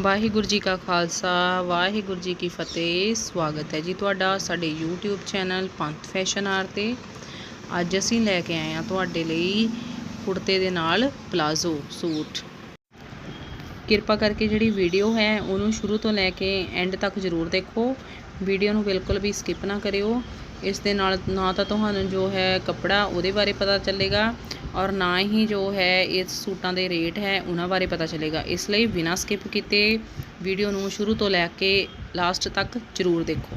ਵਾਹਿਗੁਰੂ ਜੀ ਕਾ ਖਾਲਸਾ, ਵਾਹਿਗੁਰੂ ਜੀ ਕੀ ਫਤਿਹ। ਸਵਾਗਤ ਹੈ ਜੀ ਤੁਹਾਡਾ ਸਾਡੇ YouTube ਚੈਨਲ ਪੰਥ ਫੈਸ਼ਨ ਆਰ ਤੇ। ਅੱਜ ਅਸੀਂ ਲੈ ਕੇ ਆਏ ਹਾਂ ਤੁਹਾਡੇ ਲਈ ਕੁੜਤੇ ਦੇ ਨਾਲ ਪਲਾਜ਼ੋ ਸੂਟ। ਕਿਰਪਾ ਕਰਕੇ ਜਿਹੜੀ ਵੀਡੀਓ ਹੈ ਉਹਨੂੰ ਸ਼ੁਰੂ ਤੋਂ ਲੈ ਕੇ ਐਂਡ ਤੱਕ ਜ਼ਰੂਰ ਦੇਖੋ। ਵੀਡੀਓ ਨੂੰ ਬਿਲਕੁਲ ਵੀ ਸਕਿਪ ਨਾ ਕਰਿਓ। ਇਸ ਦੇ ਨਾਲ, ਨਾ ਤਾਂ ਤੁਹਾਨੂੰ ਜੋ ਹੈ ਕੱਪੜਾ ਉਹਦੇ ਬਾਰੇ ਪਤਾ ਚੱਲੇਗਾ। ਔਰ ਨਾ ਹੀ ਜੋ ਹੈ ਇਸ ਸੂਟਾਂ ਦੇ ਰੇਟ ਹੈ, ਉਹਨਾਂ ਬਾਰੇ ਪਤਾ ਚੱਲੇਗਾ। ਇਸ ਲਈ ਬਿਨਾਂ ਸਕਿਪ ਕੀਤੇ ਵੀਡੀਓ ਨੂੰ ਸ਼ੁਰੂ ਤੋਂ ਲੈ ਕੇ ਲਾਸਟ ਤੱਕ ਜ਼ਰੂਰ ਦੇਖੋ।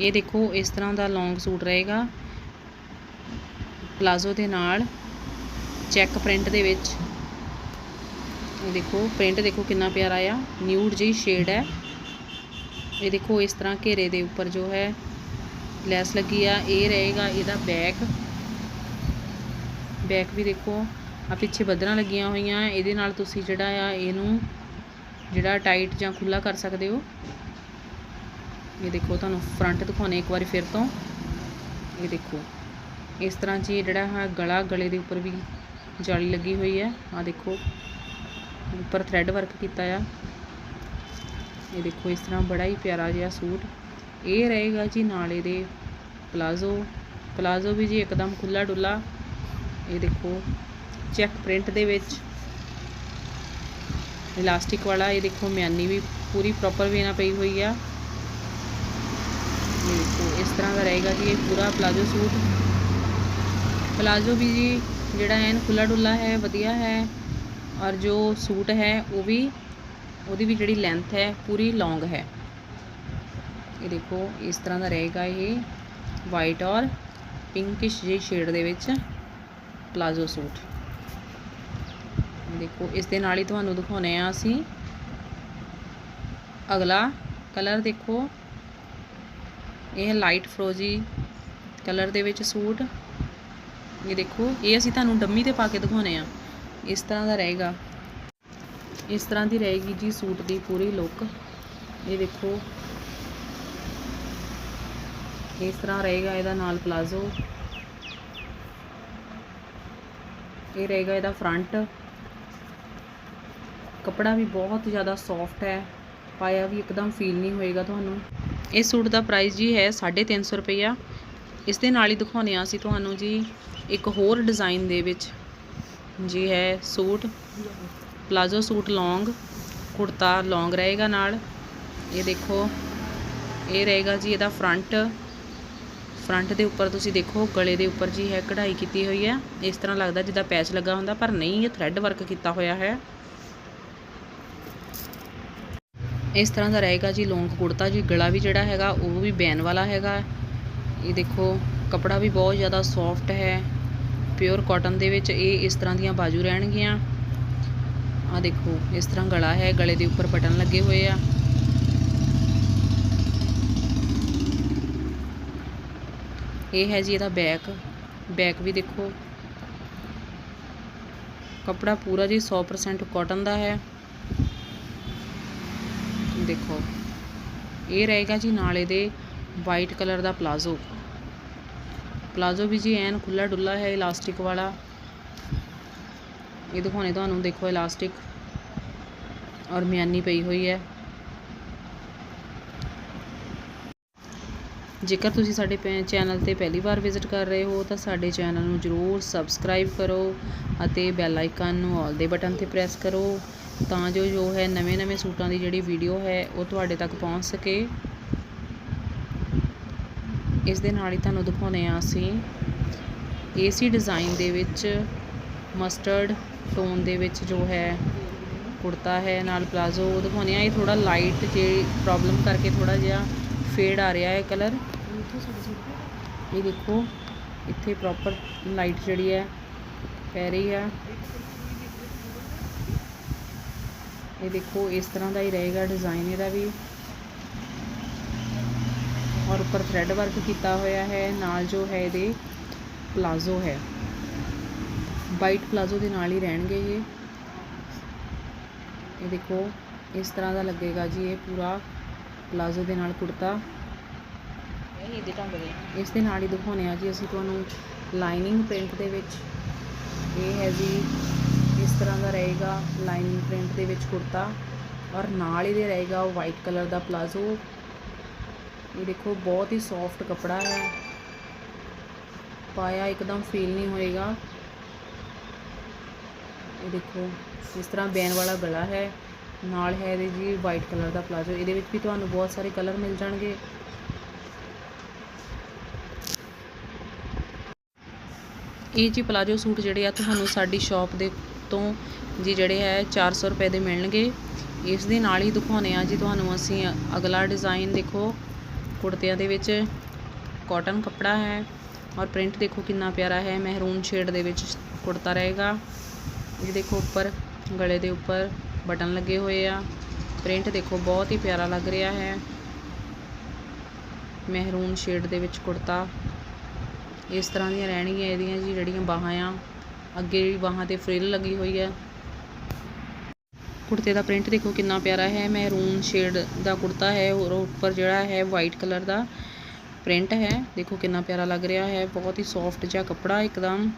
ਇਹ ਦੇਖੋ, ਇਸ ਤਰ੍ਹਾਂ ਦਾ ਲੌਂਗ ਸੂਟ ਰਹੇਗਾ। ਪਲਾਜ਼ੋ ਦੇ ਨਾਲ ਚੈੱਕ ਪ੍ਰਿੰਟ ਦੇ ਵਿੱਚ। ਇਹ ਦੇਖੋ ਪ੍ਰਿੰਟ ਦੇਖੋ ਕਿੰਨਾ ਪਿਆਰਾ ਆ। ਨਿਊਡ ਜਿਹੀ ਸ਼ੇਡ ਹੈ। ਇਹ ਦੇਖੋ, ਇਸ ਤਰ੍ਹਾਂ ਘੇਰੇ ਦੇ ਉੱਪਰ ਜੋ ਹੈ, ਲੈਸ ਲੱਗੀ ਆ, ਇਹ ਰਹੇਗਾ ਇਹਦਾ ਬੈਕ ਬੈਕ ਵੀ ਦੇਖੋ ਆ ਪਿੱਛੇ ਬੱਦਰਾਂ ਲੱਗੀਆਂ ਹੋਈਆਂ, ਇਹਦੇ ਨਾਲ ਤੁਸੀਂ ਜਿਹੜਾ ਆ ਇਹਨੂੰ ਜਿਹੜਾ ਟਾਈਟ ਜਾਂ ਖੁੱਲਾ ਕਰ ਸਕਦੇ ਹੋ। ਇਹ ਦੇਖੋ, ਤੁਹਾਨੂੰ ਫਰੰਟ ਦਿਖਾਉਣੇ ਇੱਕ ਵਾਰੀ ਫਿਰ ਤੋਂ। ਇਹ ਦੇਖੋ, ਇਸ ਤਰ੍ਹਾਂ ਜੀ ਜਿਹੜਾ ਹੈ ਗਲਾ ਗਲੇ ਦੇ ਉੱਪਰ ਵੀ ਜਾਲੀ ਲੱਗੀ ਹੋਈ ਹੈ। ਆ ਦੇਖੋ, ਉੱਪਰ ਥ੍ਰੈਡ ਵਰਕ ਕੀਤਾ ਆ। ਇਹ ਦੇਖੋ, ਇਸ ਤਰ੍ਹਾਂ ਬੜਾ ਹੀ ਪਿਆਰਾ ਜਿਹਾ ਸੂਟ। ਇਹ ਰਹੇਗਾ ਜੀ ਨਾਲ ਇਹਦੇ ਪਲਾਜ਼ੋ। ਪਲਾਜ਼ੋ ਵੀ ਜੀ ਇੱਕਦਮ ਖੁੱਲਾ ਡੁੱਲਾ ਇਹ ਦੇਖੋ ਚੈੱਕ ਪ੍ਰਿੰਟ ਦੇ ਵਿੱਚ। ਇਲਾਸਟਿਕ ਵਾਲਾ, ਇਹ ਦੇਖੋ, ਮਿਆਨੀ ਵੀ ਪੂਰੀ ਪ੍ਰੋਪਰ ਵੇ ਨਾਲ ਪਈ ਹੋਈ ਆ। ਇਹ ਦੇਖੋ, ਇਸ ਤਰ੍ਹਾਂ ਦਾ ਰਹੇਗਾ ਜੀ ਇਹ ਪੂਰਾ ਪਲਾਜ਼ੋ ਸੂਟ। ਪਲਾਜ਼ੋ ਵੀ ਜੀ, ਜਿਹੜਾ ਐਨ ਖੁੱਲਾ ਡੁੱਲਾ ਹੈ, ਵਧੀਆ ਹੈ। ਔਰ ਜੋ ਸੂਟ ਹੈ, ਉਹ ਵੀ, ਉਹਦੀ ਵੀ ਜਿਹੜੀ ਲੈਂਥ ਹੈ, ਪੂਰੀ ਲੌਂਗ ਹੈ। ਇਹ ਦੇਖੋ, ਇਸ ਤਰ੍ਹਾਂ ਦਾ ਰਹੇਗਾ ਇਹ। ਵਾਈਟ ਔਰ ਪਿੰਕਿਸ਼ ਜਿਹੀ ਸ਼ੇਡ ਦੇ ਵਿੱਚ। Palazzo suit. ਦੇਖੋ, ਇਸ ਦੇ ਨਾਲ ਹੀ ਤੁਹਾਨੂੰ ਦਿਖਾਉਨੇ ਆ ਅਸੀਂ। ਅਗਲਾ ਕਲਰ ਦੇਖੋ। ਇਹ ਲਾਈਟ ਫਰੋਜੀ ਕਲਰ ਦੇ ਵਿੱਚ ਸੂਟ। ਇਹ ਦੇਖੋ, ਇਹ ਅਸੀਂ ਤੁਹਾਨੂੰ ਡੰਮੀ ਤੇ ਪਾ ਕੇ ਦਿਖਾਉਨੇ ਆ। ਇਸ ਤਰ੍ਹਾਂ ਦਾ ਰਹੇਗਾ। ਇਸ ਤਰ੍ਹਾਂ ਦੀ ਰਹੇਗੀ ਜੀ ਸੂਟ ਦੀ ਪੂਰੀ ਲੁੱਕ ਇਹ ਦੇਖੋ। ਇਸ ਤਰ੍ਹਾਂ ਰਹੇਗਾ ਇਹਦਾ ਨਾਲ ਪਲਾਜ਼ੋ। ਇਹ ਰਹੇਗਾ ਇਹਦਾ ਫਰੰਟ ਕਪੜਾ ਵੀ ਬਹੁਤ ਜ਼ਿਆਦਾ ਸੌਫਟ ਹੈ। ਪਾਇਆ ਵੀ ਇੱਕਦਮ ਫੀਲ ਨਹੀਂ ਹੋਏਗਾ ਤੁਹਾਨੂੰ। ਇਸ ਸੂਟ ਦਾ ਪ੍ਰਾਈਸ ਜੀ ਹੈ 350 ਰੁਪਈਆ। ਇਸ ਦੇ ਨਾਲ ਹੀ ਦਿਖਾਉਨੇ ਆ ਅਸੀਂ ਤੁਹਾਨੂੰ ਜੀ ਇੱਕ ਹੋਰ ਡਿਜ਼ਾਈਨ ਦੇ ਵਿੱਚ। ਜੀ ਹੈ ਸੂਟ। ਪਲਾਜ਼ੋ ਸੂਟ ਲੌਂਗ ਕੁੜਤਾ ਲੌਂਗ ਰਹੇਗਾ ਨਾਲ। ਇਹ ਦੇਖੋ, ਇਹ ਰਹੇਗਾ ਜੀ ਇਹਦਾ ਫਰੰਟ ਫਰੰਟ ਦੇ ਉੱਪਰ ਤੁਸੀਂ ਦੇਖੋ, ਗਲੇ ਦੇ ਉੱਪਰ ਜੀ ਹੈ ਕਢਾਈ ਕੀਤੀ ਹੋਈ ਹੈ। ਇਸ ਤਰ੍ਹਾਂ ਲੱਗਦਾ ਜਿੱਦਾਂ ਪੈਚ ਲੱਗਾ ਹੁੰਦਾ, ਪਰ ਨਹੀਂ, ਇਹ ਥ੍ਰੈਡ ਵਰਕ ਕੀਤਾ ਹੋਇਆ ਹੈ। ਇਸ ਤਰ੍ਹਾਂ ਦਾ ਰਹੇਗਾ ਜੀ ਲੌਂਗ ਕੁੜਤਾ ਜੀ। ਗਲਾ ਵੀ ਜਿਹੜਾ ਹੈਗਾ, ਉਹ ਵੀ ਬੈਨ ਵਾਲਾ ਹੈਗਾ। ਇਹ ਦੇਖੋ, ਕਪੜਾ ਵੀ ਬਹੁਤ ਜ਼ਿਆਦਾ ਸੌਫਟ ਹੈ। ਪਿਓਰ ਕਾਟਨ ਦੇ ਵਿੱਚ ਇਹ ਇਸ ਤਰ੍ਹਾਂ ਦੀਆਂ ਬਾਜੂ ਰਹਿਣਗੀਆਂ। ਆ ਦੇਖੋ, ਇਸ ਤਰ੍ਹਾਂ ਗਲਾ ਹੈ। ਗਲੇ ਦੇ ਉੱਪਰ ਬਟਨ ਲੱਗੇ ਹੋਏ ਆ। ਇਹ ਹੈ ਜੀ ਇਹਦਾ ਬੈਕ ਬੈਕ ਵੀ ਦੇਖੋ। ਕਪੜਾ ਪੂਰਾ ਜੀ 100% ਕਾਟਨ ਦਾ ਹੈ। ਦੇਖੋ। ਇਹ ਰਹੇਗਾ ਜੀ ਨਾਲ ਇਹਦੇ ਵਾਈਟ ਕਲਰ ਦਾ ਪਲਾਜ਼ੋ ਪਲਾਜ਼ੋ ਵੀ ਜੀ ਐਨ ਖੁੱਲਾ ਡੁੱਲਾ ਹੈ ਇਲਾਸਟਿਕ ਵਾਲਾ। ਇਹ ਦਿਖਾਉਣੇ ਤੁਹਾਨੂੰ, ਦੇਖੋ ਇਲਾਸਟਿਕ ਔਰ ਮਿਆਨੀ ਪਈ ਹੋਈ ਹੈ। ਜੇਕਰ ਤੁਸੀਂ ਸਾਡੇ ਚੈਨਲ ਤੇ ਪਹਿਲੀ ਵਾਰ ਵਿਜ਼ਿਟ ਕਰ ਰਹੇ ਹੋ, ਤਾਂ ਸਾਡੇ ਚੈਨਲ ਨੂੰ ਜਰੂਰ ਸਬਸਕ੍ਰਾਈਬ ਕਰੋ ਅਤੇ ਬੈਲ ਆਈਕਨ ਨੂੰ ਆਲ ਦੇ ਬਟਨ ਤੇ ਪ੍ਰੈਸ ਕਰੋ ਤਾਂ ਜੋ ਜੋ ਹੈ ਨਵੇਂ-ਨਵੇਂ ਸੂਟਾਂ ਦੀ ਜਿਹੜੀ ਵੀਡੀਓ ਹੈ, ਉਹ ਤੁਹਾਡੇ ਤੱਕ ਪਹੁੰਚ ਸਕੇ। ਇਸ ਦੇ ਨਾਲ ਹੀ ਤੁਹਾਨੂੰ ਦਿਖਾਉਨੇ ਆ ਅਸੀਂ ਏਸੀ ਡਿਜ਼ਾਈਨ ਦੇ ਵਿੱਚ ਮਸਟਰਡ ਟੋਨ ਦੇ ਵਿੱਚ ਜੋ ਹੈ ਕੁੜਤਾ ਹੈ, ਨਾਲ ਪਲਾਜ਼ੋ ਦਿਖਾਉਨੇ ਆ ਇਹ ਥੋੜਾ ਲਾਈਟ ਜੇ ਪ੍ਰੋਬਲਮ ਕਰਕੇ ਥੋੜਾ ਜਿਹਾ ਫੇਡ ਆ ਰਿਹਾ ਹੈ ਕਲਰ ਇਹ ਦੇਖੋ, ਇੱਥੇ ਪ੍ਰੋਪਰ ਲਾਈਟ ਜਿਹੜੀ ਹੈ, ਪੈ ਰਹੀ ਹੈ। ਇਹ ਦੇਖੋ, ਇਸ ਤਰ੍ਹਾਂ ਦਾ ਹੀ ਰਹੇਗਾ ਡਿਜ਼ਾਈਨ ਇਹਦਾ ਵੀ। ਔਰ ਉੱਪਰ ਥ੍ਰੈਡ ਵਰਕ ਕੀਤਾ ਹੋਇਆ ਹੈ, ਨਾਲ ਜੋ ਹੈ ਇਹਦੇ ਪਲਾਜ਼ੋ ਹੈ। ਵਾਈਟ ਪਲਾਜ਼ੋ ਦੇ ਨਾਲ ਹੀ ਰਹਿਣਗੇ ਇਹ। ਇਹ ਦੇਖੋ, ਇਸ ਤਰ੍ਹਾਂ ਦਾ ਲੱਗੇਗਾ ਜੀ ਇਹ ਪੂਰਾ ਪਲਾਜ਼ੋ ਦੇ ਨਾਲ ਕੁੜਤਾ। ਇਹ ਦੇ ਢੰਗ ਦੇ। ਇਸ ਦੇ ਨਾਲ ਹੀ ਦਿਖਾਉਣੇ ਆ ਜੀ, ਅਸੀਂ ਤੁਹਾਨੂੰ ਲਾਈਨਿੰਗ ਪ੍ਰਿੰਟ ਦੇ ਵਿੱਚ ਇਹ ਹੈ ਜੀ, ਇਸ ਤਰ੍ਹਾਂ ਦਾ ਰਹੇਗਾ ਲਾਈਨਿੰਗ ਪ੍ਰਿੰਟ ਦੇ ਵਿੱਚ ਕੁੜਤਾ ਔਰ ਨਾਲ ਇਹਦੇ ਰਹੇਗਾ ਵਾਈਟ ਕਲਰ ਦਾ ਪਲਾਜ਼ੋ ਇਹ ਦੇਖੋ, ਬਹੁਤ ਹੀ ਸੌਫਟ ਕਪੜਾ ਹੈ। ਪਾਇਆ ਇੱਕਦਮ ਫੀਲ ਨਹੀਂ ਹੋਏਗਾ। ਇਹ ਦੇਖੋ, ਇਸ ਤਰ੍ਹਾਂ ਬੈਨ ਵਾਲਾ ਗਲਾ ਹੈ। ਨਾਲ ਹੈ ਇਹਦੇ ਜੀ ਵਾਈਟ ਕਲਰ ਦਾ ਪਲਾਜ਼ੋ ਇਹਦੇ ਵਿੱਚ ਵੀ ਤੁਹਾਨੂੰ ਬਹੁਤ ਸਾਰੇ ਕਲਰ ਮਿਲ ਜਾਣਗੇ। ਇਹ ਜੀ ਪਲਾਜੋ ਸੂਟ ਜਿਹੜੇ ਆ ਤੁਹਾਨੂੰ ਸਾਡੀ ਸ਼ਾਪ ਦੇ ਤੋਂ ਜੀ ਜਿਹੜੇ ਹੈ 400 ਰੁਪਏ ਦੇ ਮਿਲਣਗੇ। ਇਸ ਦੇ ਨਾਲ ਹੀ ਦਿਖਾਉਨੇ ਆ ਜੀ ਤੁਹਾਨੂੰ ਅਸੀਂ ਅਗਲਾ ਡਿਜ਼ਾਈਨ ਦੇਖੋ। ਕੁੜਤਿਆਂ ਦੇ ਵਿੱਚ ਕਾਟਨ ਕੱਪੜਾ ਹੈ ਔਰ ਪ੍ਰਿੰਟ ਦੇਖੋ ਕਿੰਨਾ ਪਿਆਰਾ ਹੈ। ਮਹਿਰੂਨ ਸ਼ੇਡ ਦੇ ਵਿੱਚ ਕੁੜਤਾ ਰਹੇਗਾ। ਇਹ ਦੇਖੋ ਉੱਪਰ, ਗਲੇ ਦੇ ਉੱਪਰ ਬਟਨ ਲੱਗੇ ਹੋਏ ਆ। ਪ੍ਰਿੰਟ ਦੇਖੋ ਬਹੁਤ ਹੀ ਪਿਆਰਾ ਲੱਗ ਰਿਹਾ ਹੈ। ਮਹਿਰੂਨ ਸ਼ੇਡ ਦੇ ਵਿੱਚ ਕੁੜਤਾ। ਇਸ ਤਰ੍ਹਾਂ ਦੀਆਂ ਰਹਿਣਗੀਆਂ ਇਹਦੀਆਂ ਜੀ, ਜਿਹੜੀਆਂ ਬਾਹਾਂ ਆ। ਅੱਗੇ ਜਿਹੜੀ ਬਾਹਾਂ ਤੇ ਫਰਿੱਲ ਲੱਗੀ ਹੋਈ ਹੈ। ਕੁੜਤੇ ਦਾ ਪ੍ਰਿੰਟ ਦੇਖੋ ਕਿੰਨਾ ਪਿਆਰਾ ਹੈ। ਮਹਿਰੂਨ ਸ਼ੇਡ ਦਾ ਕੁੜਤਾ ਹੈ ਔਰ ਉੱਪਰ ਜਿਹੜਾ ਹੈ ਵਾਈਟ ਕਲਰ ਦਾ ਪ੍ਰਿੰਟ ਹੈ। ਦੇਖੋ ਕਿੰਨਾ ਪਿਆਰਾ ਲੱਗ ਰਿਹਾ ਹੈ। ਬਹੁਤ ਹੀ ਸੌਫਟ ਜਿਹਾ ਕੱਪੜਾ ਇੱਕਦਮ।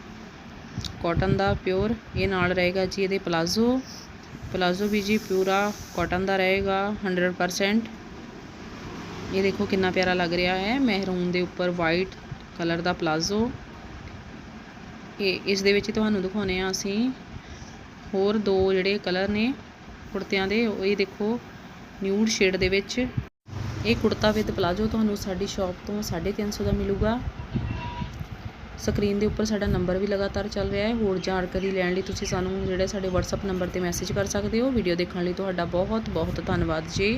ਕਾਟਨ ਦਾ ਪਿਓਰ ਇਹ ਨਾਲ ਰਹੇਗਾ ਜੀ ਇਹਦੇ ਪਲਾਜ਼ੋ ਪਲਾਜ਼ੋ ਵੀ ਜੀ ਪੂਰਾ ਕਾਟਨ ਦਾ ਰਹੇਗਾ 100% ਇਹ ਦੇਖੋ ਕਿੰਨਾ ਪਿਆਰਾ ਲੱਗ ਰਿਹਾ ਹੈ। ਮਹਿਰੂਨ ਦੇ ਉੱਪਰ ਵਾਈਟ ਕਲਰ ਦਾ ਪਲਾਜ਼ੋ। ਇਹ, ਇਸ ਦੇ ਵਿੱਚ ਤੁਹਾਨੂੰ ਦਿਖਾਉਨੇ ਆ ਅਸੀਂ ਹੋਰ ਦੋ ਜਿਹੜੇ ਕਲਰ ਨੇ ਕੁੜਤਿਆਂ ਦੇ ਇਹ ਦੇਖੋ ਨਿਊਡ ਸ਼ੇਡ ਦੇ ਵਿੱਚ। ਇਹ ਕੁੜਤਾ ਵਿਦ ਪਲਾਜ਼ੋ ਤੁਹਾਨੂੰ ਸਾਡੀ ਸ਼ਾਪ ਤੋਂ 350 ਦਾ ਮਿਲੂਗਾ। ਸਕਰੀਨ ਦੇ ਉੱਪਰ ਸਾਡਾ ਨੰਬਰ ਵੀ ਲਗਾਤਾਰ ਚੱਲ ਰਿਹਾ ਹੈ। ਹੋਰ ਜਾਣਕਾਰੀ ਲੈਣ ਲਈ ਤੁਸੀਂ ਸਾਨੂੰ ਜਿਹੜੇ ਸਾਡੇ WhatsApp ਨੰਬਰ ਤੇ ਮੈਸੇਜ ਕਰ ਸਕਦੇ ਹੋ। ਵੀਡੀਓ ਦੇਖਣ ਲਈ ਤੁਹਾਡਾ ਬਹੁਤ ਬਹੁਤ ਧੰਨਵਾਦ ਜੀ।